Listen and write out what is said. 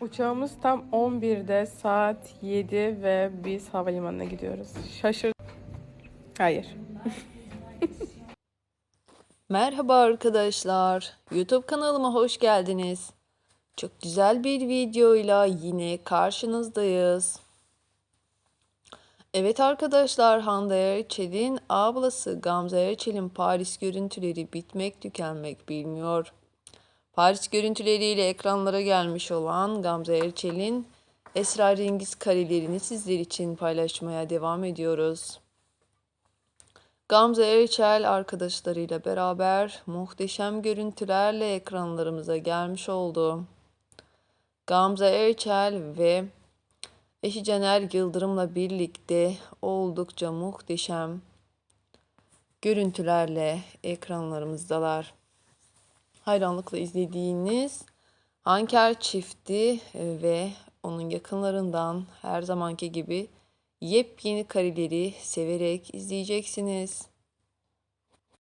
Uçağımız tam 11'de saat 7 ve biz havalimanına gidiyoruz. Şaşır. Hayır. Merhaba arkadaşlar. YouTube kanalıma hoş geldiniz. Çok güzel bir videoyla yine karşınızdayız. Evet arkadaşlar Hande Erçel'in ablası Gamze Erçel'in Paris görüntüleri bitmek tükenmek bilmiyor. Paris görüntüleriyle ekranlara gelmiş olan Gamze Erçel'in esrarengiz karelerini sizler için paylaşmaya devam ediyoruz. Gamze Erçel arkadaşlarıyla beraber muhteşem görüntülerle ekranlarımıza gelmiş oldu. Gamze Erçel ve eşi Caner Yıldırım'la birlikte oldukça muhteşem görüntülerle ekranlarımızdalar. Hayranlıkla izlediğiniz Anker çifti ve onun yakınlarından her zamanki gibi yepyeni kareleri severek izleyeceksiniz.